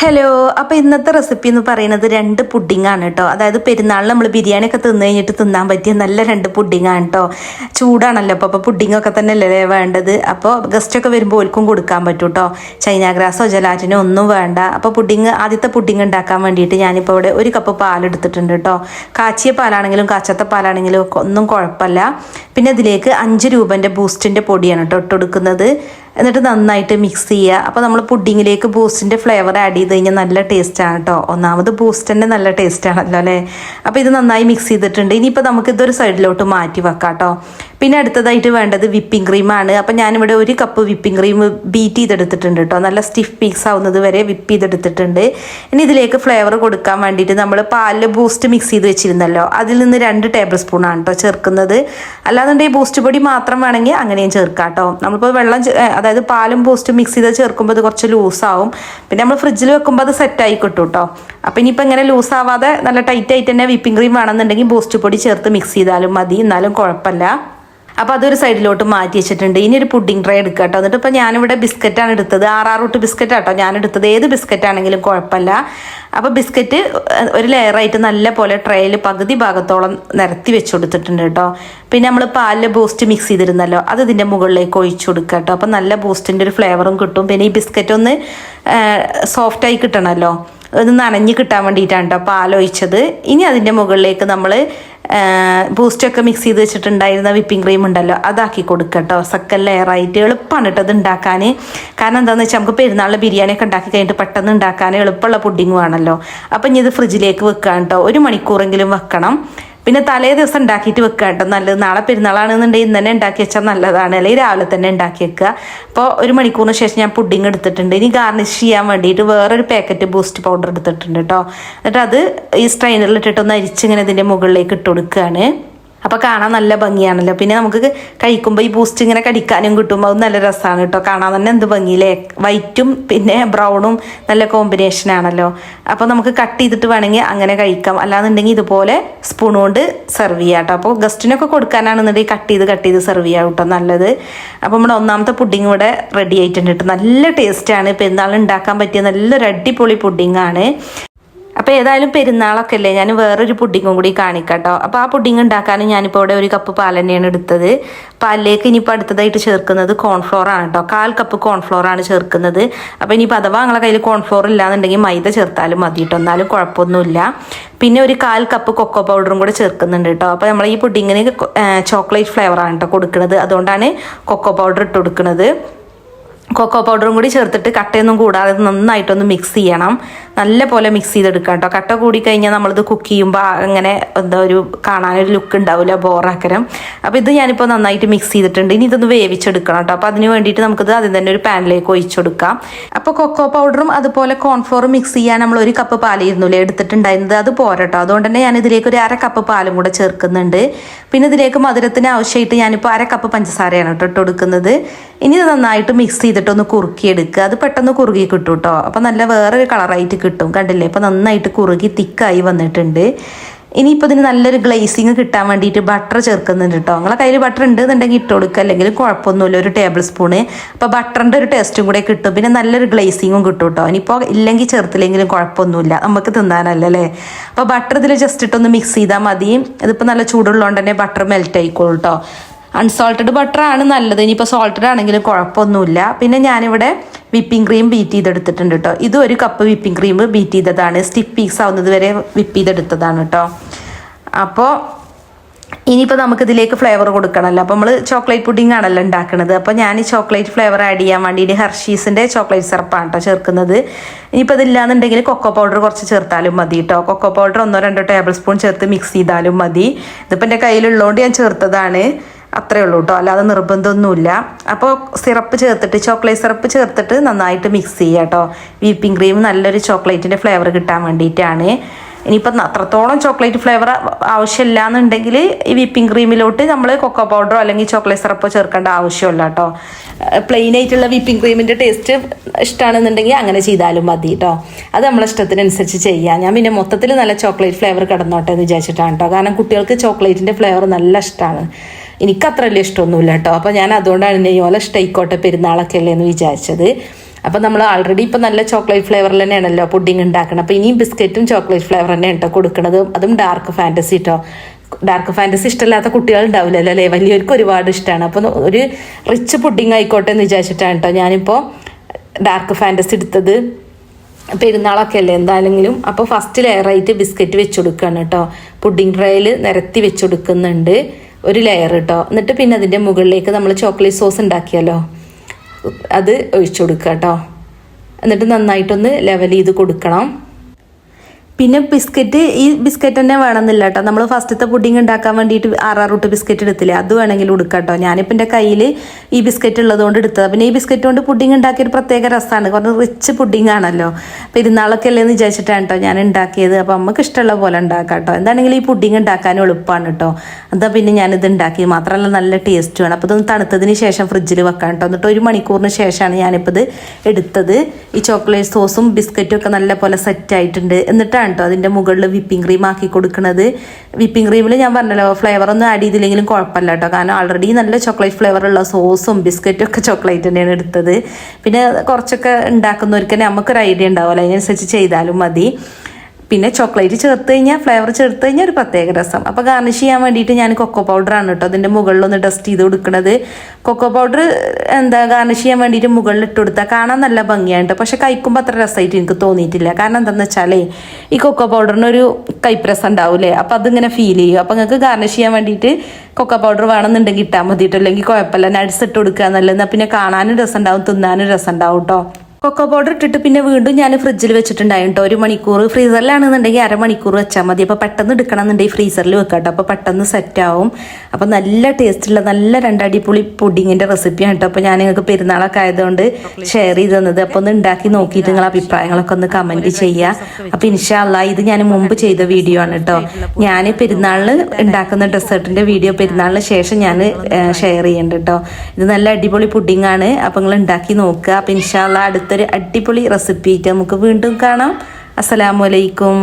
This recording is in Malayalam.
ഹലോ അപ്പോൾ ഇന്നത്തെ റെസിപ്പി എന്ന് പറയുന്നത് രണ്ട് പുഡിംഗ് ആണ് കേട്ടോ അതായത് പെരുന്നാളിൽ നമ്മൾ ബിരിയാണി ഒക്കെ തിന്നു കഴിഞ്ഞിട്ട് തിന്നാൻ പറ്റിയ നല്ല രണ്ട് പുഡിംഗ് ആണ് കേട്ടോ ചൂടാണല്ലോ അപ്പോൾ അപ്പോൾ പുഡിംഗ് ഒക്കെ തന്നെ അല്ലേ വേണ്ടത്? അപ്പോൾ ഗസ്റ്റ് ഒക്കെ വരുമ്പോൾ ഓൽക്കും കൊടുക്കാൻ പറ്റും കേട്ടോ ചൈന ഗ്രാസോ ജലാറ്റിനോ ഒന്നും വേണ്ട. അപ്പോൾ പുഡിംഗ് ആദ്യത്തെ പുഡിംഗ് ഉണ്ടാക്കാൻ വേണ്ടിയിട്ട് ഞാനിപ്പോൾ ഇവിടെ ഒരു കപ്പ് പാൽ എടുത്തിട്ടുണ്ട് കേട്ടോ കാച്ചിയ പാലാണെങ്കിലും കാച്ചത്തെ പാലാണെങ്കിലും ഒന്നും കുഴപ്പമില്ല. പിന്നെ ഇതിലേക്ക് അഞ്ച് രൂപന്റെ ബൂസ്റ്റിന്റെ പൊടിയാണ് കേട്ടോ ഇട്ടെടുക്കുന്നത് എന്നിട്ട് നന്നായിട്ട് മിക്സ് ചെയ്യുക. അപ്പോൾ നമ്മൾ പുഡിങ്ങിലേക്ക് ബൂസ്റ്റിന്റെ ഫ്ലേവർ ആഡ് ചെയ്ത് കഴിഞ്ഞാൽ നല്ല ടേസ്റ്റാണ് കേട്ടോ ഒന്നാമത് ബൂസ്റ്റിന്റെ നല്ല ടേസ്റ്റ് ആണല്ലോ അല്ലേ? അപ്പോൾ ഇത് നന്നായി മിക്സ് ചെയ്തിട്ടുണ്ട്. ഇനിയിപ്പോൾ നമുക്ക് ഇതൊരു സൈഡിലോട്ട് മാറ്റി വെക്കാം കേട്ടോ പിന്നെ അടുത്തതായിട്ട് വേണ്ടത് വിപ്പിംഗ് ക്രീമാണ്. അപ്പം ഞാനിവിടെ ഒരു കപ്പ് വിപ്പിംഗ് ക്രീം ബീറ്റ് ചെയ്തെടുത്തിട്ടുണ്ട് കേട്ടോ നല്ല സ്റ്റിഫ് പീക്സ് ആവുന്നത് വരെ വിപ്പ് ചെയ്തെടുത്തിട്ടുണ്ട്. ഇനി ഇതിലേക്ക് ഫ്ലേവർ കൊടുക്കാൻ വേണ്ടിയിട്ട് നമ്മൾ പാലിൽ ബൂസ്റ്റ് മിക്സ് ചെയ്ത് വെച്ചിരുന്നല്ലോ. അതിൽ നിന്ന് രണ്ട് ടേബിൾ സ്പൂണാണ് കേട്ടോ ചേർക്കുന്നത്. അല്ലാന്നുണ്ടെങ്കിൽ ബൂസ്റ്റ് പൊടി മാത്രം വേണമെങ്കിൽ അങ്ങനെയും ചേർക്കാം കേട്ടോ നമ്മളിപ്പോൾ വെള്ളം അതായത് പാലും ബൂസ്റ്റും മിക്സ് ചെയ്ത് ചേർക്കുമ്പോൾ അത് കുറച്ച് ലൂസാവും പിന്നെ നമ്മൾ ഫ്രിഡ്ജിൽ വെക്കുമ്പോൾ അത് സെറ്റായി കിട്ടും കേട്ടോ അപ്പം ഇനിയിപ്പോൾ ഇങ്ങനെ ലൂസാവാതെ നല്ല ടൈറ്റ് ആയിട്ട് തന്നെ വിപ്പിംഗ് ക്രീം വേണമെന്നുണ്ടെങ്കിൽ ബൂസ്റ്റ് പൊടി ചേർത്ത് മിക്സ് ചെയ്താലും മതി. എന്നാലും കുഴപ്പമില്ല. അപ്പോൾ അതൊരു സൈഡിലോട്ട് മാറ്റി വെച്ചിട്ടുണ്ട്. ഇനി ഒരു പുഡിംഗ് ട്രേ എടുക്കുക കേട്ടോ. എന്നിട്ട് ഇപ്പോൾ ഞാനിവിടെ ബിസ്ക്കറ്റാണ് എടുത്തത്. ആറാറ് റൂട്ട് ബിസ്ക്കറ്റ് ആട്ടോ ഞാൻ എടുത്തത്. ഏത് ബിസ്ക്കറ്റ് ആണെങ്കിലും കുഴപ്പമില്ല. അപ്പോൾ ബിസ്ക്കറ്റ് ഒരു ലെയറായിട്ട് നല്ല പോലെ ട്രേയിൽ പകുതി ഭാഗത്തോളം നിരത്തി വെച്ച് കൊടുത്തിട്ടുണ്ട് കേട്ടോ. പിന്നെ നമ്മൾ പാലിൽ ബൂസ്റ്റ് മിക്സ് ചെയ്തിരുന്നല്ലോ അത് ഇതിന്റെ മുകളിലേക്ക് ഒഴിച്ചു കൊടുക്കുക കേട്ടോ. അപ്പോൾ നല്ല ബൂസ്റ്റിന്റെ ഒരു ഫ്ലേവറും കിട്ടും. പിന്നെ ഈ ബിസ്ക്കറ്റ് ഒന്ന് സോഫ്റ്റായി കിട്ടണമല്ലോ ഒന്ന് നനഞ്ഞ് കിട്ടാൻ വേണ്ടിയിട്ടാണ് കേട്ടോ പാലൊഴിച്ചത്. ഇനി അതിന്റെ മുകളിലേക്ക് നമ്മൾ ബൂസ്റ്റൊക്കെ മിക്സ് ചെയ്ത് വെച്ചിട്ടുണ്ടായിരുന്ന വിപ്പിംഗ് ക്രീം ഉണ്ടല്ലോ അതാക്കി കൊടുക്കുക കേട്ടോ സക്കൽ ലെയറായിട്ട് എളുപ്പമാണ് കേട്ടോ അത് ഉണ്ടാക്കാൻ കാരണം എന്താണെന്ന് വെച്ചാൽ നമുക്ക് പെരുന്നാളിൽ ബിരിയാണി ഒക്കെ ഉണ്ടാക്കി കഴിഞ്ഞിട്ട് പെട്ടെന്ന് ഉണ്ടാക്കാൻ എളുപ്പമുള്ള പുഡിങ്ങും ആണല്ലോ അപ്പം ഇനി ഇത് ഫ്രിഡ്ജിലേക്ക് വെക്കുക കേട്ടോ ഒരു മണിക്കൂറെങ്കിലും വെക്കണം. പിന്നെ തലേ ദിവസം ഉണ്ടാക്കിയിട്ട് വെക്കുക കേട്ടോ. നല്ലത് നാളെ പെരുന്നാളാണെന്നുണ്ടെങ്കിൽ ഇന്ന് തന്നെ ഉണ്ടാക്കി വെച്ചാൽ നല്ലതാണ്. അല്ലെങ്കിൽ രാവിലെ തന്നെ ഉണ്ടാക്കി വെക്കുക അപ്പോൾ ഒരു മണിക്കൂറിന് ശേഷം ഞാൻ പുഡിങ് എടുത്തിട്ടുണ്ട്. ഇനി ഗാർണിഷ് ചെയ്യാൻ വേണ്ടിയിട്ട് വേറൊരു പാക്കറ്റ് ബൂസ്റ്റ് പൗഡർ എടുത്തിട്ടുണ്ട് കേട്ടോ. എന്നിട്ട് അത് ഈ സ്ട്രെയിനറിൽ ഇട്ടിട്ടൊന്ന് അരിച്ചിങ്ങനെ ഇതിന്റെ മുകളിലേക്ക് ഇട്ട് കൊടുക്കുകയാണ് അപ്പോൾ കാണാൻ നല്ല ഭംഗിയാണല്ലോ. പിന്നെ നമുക്ക് കഴിക്കുമ്പോൾ ഈ ബൂസ്റ്റ് ഇങ്ങനെ കടിക്കാനും കിട്ടും അത് നല്ല രസമാണ് കേട്ടോ. കാണാൻ തന്നെ എന്ത് ഭംഗിയില്ലേ? വൈറ്റും പിന്നെ ബ്രൗണും നല്ല കോമ്പിനേഷൻ ആണല്ലോ. അപ്പോൾ നമുക്ക് കട്ട് ചെയ്തിട്ട് വേണമെങ്കിൽ അങ്ങനെ കഴിക്കാം. അല്ലാന്നുണ്ടെങ്കിൽ ഇതുപോലെ സ്പൂൺ കൊണ്ട് സെർവ് ചെയ്യാം കേട്ടോ. അപ്പോൾ ഗസ്റ്റിനൊക്കെ കൊടുക്കാനാണെന്നുണ്ടെങ്കിൽ കട്ട് ചെയ്ത് കട്ട് ചെയ്ത് സെർവ് ചെയ്യാം കേട്ടോ നല്ലത്. അപ്പോൾ നമ്മുടെ ഒന്നാമത്തെ പുഡിംഗ് ഇവിടെ റെഡി ആയിട്ടുണ്ട് കേട്ടോ. നല്ല ടേസ്റ്റാണ് എന്താണ് ഉണ്ടാക്കാൻ പറ്റിയ നല്ലൊരു അടിപൊളി പുഡിംഗ് ആണ്. അപ്പോൾ ഏതായാലും പെരുന്നാളൊക്കെ അല്ലേ ഞാൻ വേറൊരു പുഡിങ്ങും കൂടി കാണിക്കാട്ടോ. അപ്പോൾ ആ പുഡിങ് ഉണ്ടാക്കാനും ഞാനിപ്പോൾ ഇവിടെ ഒരു കപ്പ് പാൽ തന്നെയാണ് എടുത്തത്. പാലിലേക്ക് ഇനിയിപ്പോൾ അടുത്തതായിട്ട് ചേർക്കുന്നത് കോൺഫ്ലോർ ആണ് കേട്ടോ കാൽ കപ്പ് കോൺഫ്ലോർ ആണ് ചേർക്കുന്നത്. അപ്പോൾ ഇനിയിപ്പോൾ അഥവാ നിങ്ങളെ കയ്യിൽ കോൺഫ്ലോർ ഇല്ലാന്നുണ്ടെങ്കിൽ മൈദ ചേർത്താലും മതി കേട്ടോ എന്നാലും കുഴപ്പമൊന്നുമില്ല. പിന്നെ ഒരു കാൽ കപ്പ് കൊക്കോ പൗഡറും കൂടെ ചേർക്കുന്നുണ്ട് കേട്ടോ അപ്പോൾ നമ്മൾ ഈ പുഡിങ്ങിന് ചോക്ലേറ്റ് ഫ്ലേവറാണ് കേട്ടോ കൊടുക്കുന്നത് അതുകൊണ്ടാണ് കൊക്കോ പൗഡർ ഇട്ട് കൊടുക്കുന്നത് കൊക്കോ പൗഡറും കൂടി ചേർത്തിട്ട് കട്ടയൊന്നും കൂടാതെ നന്നായിട്ടൊന്ന് മിക്സ് ചെയ്യണം. നല്ല പോലെ മിക്സ് ചെയ്തെടുക്കാം കേട്ടോ കട്ട കൂടി കഴിഞ്ഞാൽ നമ്മളിത് കുക്ക് ചെയ്യുമ്പോൾ അങ്ങനെ എന്താ ഒരു കാണാനൊരു ലുക്ക് ഉണ്ടാവില്ല ബോറാക്കരം. അപ്പോൾ ഇത് ഞാനിപ്പോൾ നന്നായിട്ട് മിക്സ് ചെയ്തിട്ടുണ്ട്. ഇനി ഇതൊന്ന് വേവിച്ചെടുക്കണം കേട്ടോ അപ്പോൾ അതിന് വേണ്ടിയിട്ട് നമുക്കിത് ആദ്യം തന്നെ ഒരു പാനിലേക്ക് ഒഴിച്ചെടുക്കാം. അപ്പോൾ കൊക്കോ പൗഡറും അതുപോലെ കോൺഫ്ലോറും മിക്സ് ചെയ്യാൻ നമ്മൾ ഒരു കപ്പ് പാലിരുന്നില്ലേ എടുത്തിട്ടുണ്ടായിരുന്നത് അത് പോരട്ടോ അതുകൊണ്ട് തന്നെ ഞാൻ ഇതിലേക്ക് ഒരു അര കപ്പ് പാലും കൂടെ ചേർക്കുന്നുണ്ട്. പിന്നെ ഇതിലേക്ക് മധുരത്തിന് ആവശ്യമായിട്ട് ഞാനിപ്പോൾ അര കപ്പ് പഞ്ചസാരയാണ് കേട്ടോ ഇട്ട് കൊടുക്കുന്നത്. ഇനി ഇത് നന്നായിട്ട് മിക്സ് ചെയ്തിട്ടൊന്ന് കുറുക്കിയെടുക്കുക. അത് പെട്ടെന്ന് കുറുകി കിട്ടും കേട്ടോ അപ്പം നല്ല വേറൊരു കളറായിട്ട് കിട്ടും. കണ്ടില്ലേ? അപ്പം നന്നായിട്ട് കുറുകി തിക്കായി വന്നിട്ടുണ്ട്. ഇനിയിപ്പോൾ ഇതിന് നല്ലൊരു ഗ്ലേസിങ് കിട്ടാൻ വേണ്ടിയിട്ട് ബട്ടർ ചേർക്കുന്നുണ്ട് കേട്ടോ നിങ്ങളെ കയ്യിൽ ബട്ടർ ഉണ്ട് എന്നുണ്ടെങ്കിൽ ഇട്ട് കൊടുക്കുക. അല്ലെങ്കിൽ കുഴപ്പമൊന്നുമില്ല. ഒരു ടേബിൾ സ്പൂണ് അപ്പോൾ ബട്ടറിന്റെ ഒരു ടേസ്റ്റും കൂടെ കിട്ടും. പിന്നെ നല്ലൊരു ഗ്ലേസിങ്ങും കിട്ടും കേട്ടോ ഇനിയിപ്പോൾ ഇല്ലെങ്കിൽ ചേർത്തില്ലെങ്കിലും കുഴപ്പമൊന്നുമില്ല. നമുക്ക് തിന്നാനല്ലേ അപ്പോൾ ബട്ടർ ഇതിൽ ജസ്റ്റ് ഇട്ടൊന്ന് മിക്സ് ചെയ്താൽ മതി. ഇതിപ്പോൾ നല്ല ചൂടുള്ളതുകൊണ്ട് തന്നെ ബട്ടർ മെൽറ്റ് ആയിക്കോളൂ കേട്ടോ അൺസോൾട്ടഡ് ബട്ടർ ആണ് നല്ലത്. ഇനിയിപ്പോൾ സോൾട്ടഡ് ആണെങ്കിലും കുഴപ്പമൊന്നുമില്ല. പിന്നെ ഞാനിവിടെ വിപ്പിംഗ് ക്രീം ബീറ്റ് ചെയ്തെടുത്തിട്ടുണ്ട് കേട്ടോ ഇത് ഒരു കപ്പ് വിപ്പിംഗ് ക്രീം ബീറ്റ് ചെയ്തതാണ്. സ്റ്റിഫ് പീക്സ് ആവുന്നത് വരെ വിപ്പ് ചെയ്തെടുത്തതാണ് കേട്ടോ അപ്പോൾ ഇനിയിപ്പോൾ നമുക്ക് ഇതിലേക്ക് ഫ്ലേവർ കൊടുക്കണമല്ലോ അപ്പോൾ നമ്മൾ ചോക്ലേറ്റ് പുഡിംഗ് ആണല്ലോ ഉണ്ടാക്കുന്നത് അപ്പോൾ ഞാൻ ഈ ചോക്ലേറ്റ് ഫ്ലേവർ ആഡ് ചെയ്യാൻ വേണ്ടിയിട്ട് ഹർഷീസിന്റെ ചോക്ലേറ്റ് സിറപ്പാണ് കേട്ടോ ചേർക്കുന്നത്. ഇനിയിപ്പോൾ ഇതില്ലാന്നുണ്ടെങ്കിൽ കൊക്കോ പൗഡർ കുറച്ച് ചേർത്താലും മതി കേട്ടോ കൊക്കോ പൗഡർ ഒന്നോ രണ്ടോ ടേബിൾ സ്പൂൺ ചേർത്ത് മിക്സ് ചെയ്താലും മതി. ഇതിപ്പോൾ എന്റെ കയ്യിലുള്ളതുകൊണ്ട് ഞാൻ ചേർത്തതാണ്. അത്രേ ഉള്ളൂ കേട്ടോ അല്ലാതെ നിർബന്ധമൊന്നുമില്ല. അപ്പോൾ സിറപ്പ് ചേർത്തിട്ട് ചോക്ലേറ്റ് സിറപ്പ് ചേർത്തിട്ട് നന്നായിട്ട് മിക്സ് ചെയ്യുക കേട്ടോ വീപ്പിംഗ് ക്രീം നല്ലൊരു ചോക്ലേറ്റിന്റെ ഫ്ലേവർ കിട്ടാൻ വേണ്ടിയിട്ടാണ്. ഇനിയിപ്പം അത്രത്തോളം ചോക്ലേറ്റ് ഫ്ലേവർ ആവശ്യമില്ല എന്നുണ്ടെങ്കിൽ ഈ വിപ്പിംഗ് ക്രീമിലോട്ട് നമ്മൾ കൊക്കോ പൗഡറോ അല്ലെങ്കിൽ ചോക്ലേറ്റ് സിറപ്പോ ചേർക്കേണ്ട ആവശ്യമില്ല കേട്ടോ പ്ലെയിൻ ആയിട്ടുള്ള വിപ്പിംഗ് ക്രീമിന്റെ ടേസ്റ്റ് ഇഷ്ടമാണെന്നുണ്ടെങ്കിൽ അങ്ങനെ ചെയ്താലും മതി കേട്ടോ അത് നമ്മളെ ഇഷ്ടത്തിനനുസരിച്ച് ചെയ്യാം. ഞാൻ പിന്നെ മൊത്തത്തിൽ നല്ല ചോക്ലേറ്റ് ഫ്ലേവർ കിടന്നോട്ടെ എന്ന് വിചാരിച്ചിട്ടാണ് കേട്ടോ കാരണം കുട്ടികൾക്ക് ചോക്ലേറ്റിന്റെ ഫ്ലേവർ നല്ല ഇഷ്ടമാണ് എനിക്ക് അത്ര വലിയ ഇഷ്ടമൊന്നുമില്ല കേട്ടോ. അപ്പോൾ ഞാൻ അതുകൊണ്ടാണ് നെയ്യോല ഇഷ്ടമായിക്കോട്ടെ പെരുന്നാളൊക്കെ അല്ലേ എന്ന് വിചാരിച്ചത്. അപ്പോൾ നമ്മൾ ഓൾറെഡി ഇപ്പോൾ നല്ല ചോക്ലേറ്റ് ഫ്ലേവറിൽ തന്നെയാണല്ലോ പുഡിംഗ് ഉണ്ടാക്കണം അപ്പോൾ ഇനിയും ബിസ്ക്കറ്റും ചോക്ലേറ്റ് ഫ്ലേവർ തന്നെ കേട്ടോ കൊടുക്കുന്നത് അതും ഡാർക്ക് ഫാന്റസി കേട്ടോ ഡാർക്ക് ഫാന്റസി ഇഷ്ടമില്ലാത്ത കുട്ടികൾ ഉണ്ടാവില്ലല്ലോ അല്ലേ? വലിയവർക്ക് ഒരുപാട് ഇഷ്ടമാണ്. അപ്പോൾ ഒരു റിച്ച് പുഡിംഗ് ആയിക്കോട്ടെ എന്ന് വിചാരിച്ചിട്ടാണ് കേട്ടോ ഞാനിപ്പോൾ ഡാർക്ക് ഫാന്റസി എടുത്തത്. പെരുന്നാളൊക്കെ അല്ലേ എന്തായാലും അപ്പോൾ ഫസ്റ്റ് ലെയറായിട്ട് ബിസ്ക്കറ്റ് വെച്ച് കൊടുക്കുകയാണ് കേട്ടോ പുഡിംഗ് ട്രേയിൽ നിരത്തി വെച്ച് കൊടുക്കുന്നുണ്ട്. ഒരു ലെയർ കേട്ടോ എന്നിട്ട് പിന്നെ അതിന്റെ മുകളിലേക്ക് നമ്മൾ ചോക്ലേറ്റ് സോസ് ഉണ്ടാക്കിയല്ലോ അത് ഒഴിച്ചു കൊടുക്കുക കേട്ടോ എന്നിട്ട് നന്നായിട്ടൊന്ന് ലെവൽ ചെയ്ത് കൊടുക്കണം. പിന്നെ ബിസ്ക്കറ്റ് ഈ ബിസ്ക്കറ്റ് തന്നെ വേണമെന്നില്ല കേട്ടോ നമ്മൾ ഫസ്റ്റത്തെ പുഡിംഗ് ഉണ്ടാക്കാൻ വേണ്ടിയിട്ട് ആറാറ് റൂട്ട് ബിസ്ക്കറ്റ് എടുത്തില്ലേ? അത് വേണമെങ്കിൽ എടുക്കാം കേട്ടോ ഞാനിപ്പോൾ എന്റെ കയ്യിൽ ഈ ബിസ്ക്കറ്റ് ഉള്ളതുകൊണ്ട് എടുത്തത്. പിന്നെ ഈ ബിസ്ക്കറ്റ് കൊണ്ട് പുഡിംഗ് ഉണ്ടാക്കിയ ഒരു പ്രത്യേക രസമാണ് കുറച്ച് റിച്ച് പുഡിംഗ് ആണല്ലോ. പെരുന്നാളൊക്കെ അല്ലേ എന്ന് വിചാരിച്ചിട്ടാണ് കേട്ടോ ഞാൻ ഉണ്ടാക്കിയത്. അപ്പോൾ നമുക്ക് ഇഷ്ടമുള്ള പോലെ ഉണ്ടാക്കാം കേട്ടോ എന്താണെങ്കിലും ഈ പുഡിംഗ് ഉണ്ടാക്കാൻ എളുപ്പമാണ് കേട്ടോ അതാ പിന്നെ ഞാനിത് ഉണ്ടാക്കി. മാത്രമല്ല നല്ല ടേസ്റ്റുമാണ് അപ്പോൾ ഇതൊന്ന് തണുത്തതിന് ശേഷം ഫ്രിഡ്ജിൽ വെക്കാം കേട്ടോ എന്നിട്ട് ഒരു മണിക്കൂറിന് ശേഷമാണ് ഞാനിപ്പോൾ ഇത് എടുത്തത്. ഈ ചോക്ലേറ്റ് സോസും ബിസ്ക്കറ്റും ഒക്കെ നല്ല പോലെ സെറ്റ് ആയിട്ടുണ്ട് എന്നിട്ടാണ് കേട്ടോ അതിന്റെ മുകളിൽ വിപ്പിംഗ് ക്രീം ആക്കി കൊടുക്കുന്നത് വിപ്പിംഗ് ക്രീമിൽ ഞാൻ പറഞ്ഞല്ലോ ഫ്ലേവർ ഒന്നും ആഡ് ചെയ്തില്ലെങ്കിലും കുഴപ്പമില്ല കേട്ടോ. കാരണം ആൾറെഡി നല്ല ചോക്ലേറ്റ് ഫ്ലേവർ ഉള്ള സോസും ബിസ്ക്കറ്റും ഒക്കെ ചോക്ലേറ്റ് തന്നെയാണ് എടുത്തത്. പിന്നെ കുറച്ചൊക്കെ ഉണ്ടാക്കുന്നവർക്ക് തന്നെ നമുക്കൊരു ഐഡിയ ഉണ്ടാവുമല്ലോ. അതിനനുസരിച്ച് ചെയ്താലും മതി. പിന്നെ ചോക്ലേറ്റ് ചേർത്ത് കഴിഞ്ഞാൽ ഫ്ലേവർ ചേർത്ത് കഴിഞ്ഞാൽ ഒരു പ്രത്യേക രസം. അപ്പോൾ ഗാർണിഷ് ചെയ്യാൻ വേണ്ടിയിട്ട് ഞാൻ കൊക്കോ പൗഡറാണ് കേട്ടോ അതിന്റെ മുകളിലൊന്ന് ഡസ്റ്റ് ചെയ്ത് കൊടുക്കുന്നത് കൊക്കോ പൗഡർ എന്താ ഗാർണിഷ് ചെയ്യാൻ വേണ്ടിയിട്ട് മുകളിൽ ഇട്ട് കൊടുത്താൽ കാണാൻ നല്ല ഭംഗിയാണ് കേട്ടോ. പക്ഷെ കഴിക്കുമ്പോൾ അത്ര രസമായിട്ട് എനിക്ക് തോന്നിയിട്ടില്ല. കാരണം എന്താണെന്ന് വെച്ചാലേ ഈ കൊക്കോ പൗഡറിനൊരു കൈപ്രസം ഉണ്ടാവില്ലേ അപ്പോൾ അതിങ്ങനെ ഫീൽ ചെയ്യും. അപ്പോൾ നിങ്ങൾക്ക് ഗാർണിഷ് ചെയ്യാൻ വേണ്ടിയിട്ട് കൊക്കോ പൗഡർ വേണമെന്നുണ്ടെങ്കിൽ ഇട്ടാൽ മതി കേട്ടോ. അല്ലെങ്കിൽ കുഴപ്പമില്ല. നട്സ് ഇട്ട് കൊടുക്കുക നല്ലത്. പിന്നെ കാണാനും രസം ഉണ്ടാവും തിന്നാനും രസം ഉണ്ടാവും കേട്ടോ. കൊക്കോ പൗഡർ ഇട്ടിട്ട് പിന്നെ വീണ്ടും ഞാൻ ഫ്രിഡ്ജിൽ വെച്ചിട്ടുണ്ടായിരുന്നു കേട്ടോ ഒരു മണിക്കൂർ ഫ്രീസറിലാണെന്നുണ്ടെങ്കിൽ അരമണിക്കൂർ വെച്ചാൽ മതി. അപ്പോൾ പെട്ടെന്ന് എടുക്കണം എന്നുണ്ടെങ്കിൽ ഫ്രീസറിൽ വെക്കാം കേട്ടോ അപ്പോൾ പെട്ടെന്ന് സെറ്റ് ആവും. അപ്പോൾ നല്ല ടേസ്റ്റുള്ള നല്ല രണ്ടടിപൊളി പുഡിങ്ങിന്റെ റെസിപ്പിയാണ് കേട്ടോ അപ്പോൾ ഞാൻ നിങ്ങൾക്ക് പെരുന്നാളൊക്കെ ആയതുകൊണ്ട് ഷെയർ ചെയ്ത് തന്നത്. അപ്പോൾ ഒന്ന് ഉണ്ടാക്കി നോക്കിയിട്ട് നിങ്ങൾ അഭിപ്രായങ്ങളൊക്കെ ഒന്ന് കമന്റ് ചെയ്യുക അപ്പോൾ ഇൻഷാല്ല ഇത് ഞാൻ മുമ്പ് ചെയ്ത വീഡിയോ ആണ് കേട്ടോ ഞാൻ പെരുന്നാളിൽ ഉണ്ടാക്കുന്ന ഡെസേർട്ടിന്റെ വീഡിയോ പെരുന്നാളിന് ശേഷം ഞാൻ ഷെയർ ചെയ്യുന്നുണ്ട് കേട്ടോ ഇത് നല്ല അടിപൊളി പുഡിങ്ങാണ്. അപ്പോൾ നിങ്ങൾ ഉണ്ടാക്കി നോക്കുക. അപ്പോൾ ഇൻഷാല്ല അടുത്തൊരു അടിപൊളി റെസിപ്പി ആയിട്ട് നമുക്ക് വീണ്ടും കാണാം. അസ്സലാമലൈക്കും